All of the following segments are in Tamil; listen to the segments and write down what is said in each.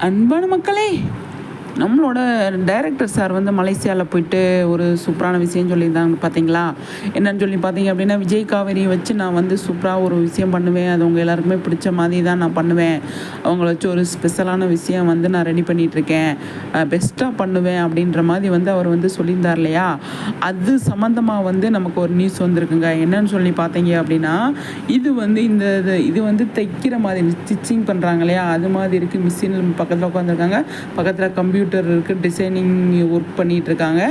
அன்பான மக்களே நம்மளோட டைரக்டர் சார் வந்து மலேசியாவில் போயிட்டு ஒரு சூப்பரான விஷயம் சொல்லியிருந்தாங்க பார்த்தீங்களா என்னன்னு சொல்லி பார்த்தீங்க அப்படின்னா விஜய் காவேரியை வச்சு நான் வந்து சூப்பராக ஒரு விஷயம் பண்ணுவேன். அது உங்கள் எல்லாருக்குமே பிடிச்ச மாதிரி தான் நான் பண்ணுவேன். அவங்கள வச்சு ஒரு ஸ்பெஷலான விஷயம் வந்து நான் ரெடி பண்ணிகிட்ருக்கேன் பெஸ்ட்டாக பண்ணுவேன் அப்படின்ற மாதிரி வந்து அவர் வந்து சொல்லியிருந்தார் இல்லையா? அது சம்மந்தமாக வந்து நமக்கு ஒரு நியூஸ் வந்திருக்குங்க. என்னன்னு சொல்லி பார்த்தீங்க அப்படின்னா இது வந்து இந்த இது- இது வந்து தைக்கிற மாதிரி ஸ்டிச்சிங் பண்ணுறாங்க இல்லையா? அது மாதிரி இருக்குது மிஷின் பக்கத்தில் உட்காந்துருக்காங்க பக்கத்தில் கம்ப்யூட்டர் இருக்குது டிசைனிங் ஒர்க் பண்ணிகிட்ருக்காங்க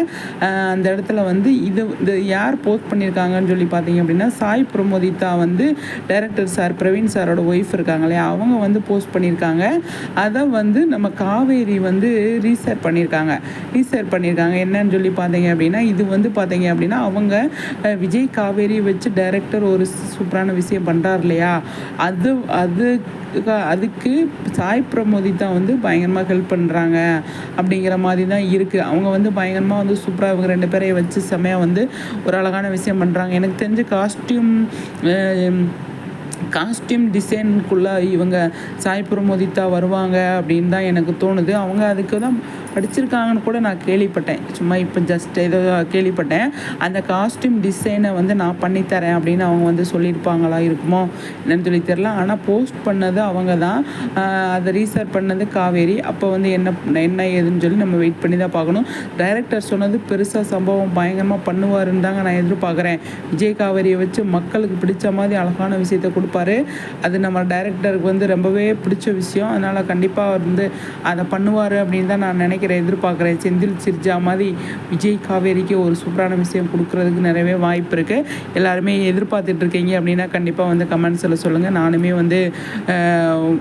அந்த இடத்துல வந்து இது இது யார் போஸ்ட் பண்ணியிருக்காங்கன்னு சொல்லி பார்த்தீங்க அப்படின்னா சாய் பிரமோதிதா வந்து டைரக்டர் சார் பிரவீன் சாரோட ஒய்ஃப் இருக்காங்க இல்லையா? அவங்க வந்து போஸ்ட் பண்ணியிருக்காங்க அதை வந்து நம்ம காவேரி வந்து ரீசர்ச் பண்ணியிருக்காங்க ரீசேர் பண்ணியிருக்காங்க என்னன்னு சொல்லி பார்த்தீங்க அப்படின்னா இது வந்து பார்த்தீங்க அப்படின்னா அவங்க விஜய் காவேரி வச்சு டைரக்டர் ஒரு சூப்பரான விஷயம் பண்ணுறாரு இல்லையா? அது அது அதுக்கு சாய் பிரமோதிதா வந்து பயங்கரமாக ஹெல்ப் பண்ணுறாங்க அப்படிங்கிற மாதிரி தான் இருக்குது அவங்க வந்து பயங்கரமாக வந்து சூப்பராக இவங்க ரெண்டு பேரையும் வச்சு செம்மையாக வந்து ஒரு அழகான விஷயம் பண்ணுறாங்க எனக்கு தெரிஞ்ச காஸ்டியூம் காஸ்டியூம் டிசைனுக்குள்ளே இவங்க சாய் பிரமோதித்தா வருவாங்க அப்படின்னு தான் எனக்கு தோணுது. அவங்க அதுக்கு தான் படிச்சிருக்காங்கன்னு கூட நான் கேள்விப்பட்டேன். சும்மா இப்போ ஜஸ்ட் ஏதோ கேள்விப்பட்டேன். அந்த காஸ்டியூம் டிசைனை வந்து நான் பண்ணித்தரேன் அப்படின்னு அவங்க வந்து சொல்லியிருப்பாங்களா இருக்குமோ என்னன்னு சொல்லி தெரில ஆனால் போஸ்ட் பண்ணது அவங்க தான். அதை ரீசர்ச் பண்ணது காவேரி. அப்போ வந்து என்ன என்ன ஏதுன்னு சொல்லி நம்ம வெயிட் பண்ணி தான் பார்க்கணும். டைரக்டர் சொன்னது பெருசாக சம்பவம் பயங்கரமாக பண்ணுவாருன்னு தாங்க நான் எதிர்பார்க்குறேன். விஜய் காவேரியை வச்சு மக்களுக்கு பிடிச்ச மாதிரி அழகான விஷயத்தை கொடுப்பாரு. அது நம்ம டைரக்டருக்கு வந்து ரொம்பவே பிடிச்ச விஷயம். அதனால் கண்டிப்பாக வந்து அதை பண்ணுவார் அப்படின்னு தான் நான் நினைக்கிறேன். எதிர்பார்க்குறேன் செந்தில் சிர்ஜா மாதிரி விஜய் காவேரிக்கு ஒரு சூப்பரான விஷயம் கொடுக்குறதுக்கு நிறையவே வாய்ப்பு இருக்குது எல்லாருமே எதிர்பார்த்துட்டு இருக்கீங்க அப்படின்னா கண்டிப்பாக வந்து கமெண்ட்ஸில் சொல்லுங்கள் நானுமே வந்து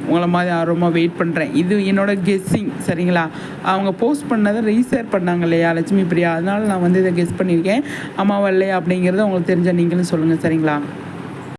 உங்களை மாதிரி ஆர்வமாக வெயிட் பண்ணுறேன் இது என்னோடய கெஸ்ஸிங் சரிங்களா? அவங்க போஸ்ட் பண்ணதை ரீசேர் பண்ணாங்க இல்லையா லட்சுமி பிரியா? அதனால நான் வந்து இதை கெஸ் பண்ணியிருக்கேன். அம்மாவா இல்லையா அப்படிங்கிறத உங்களுக்கு தெரிஞ்ச நீங்களும் சொல்லுங்கள் சரிங்களா?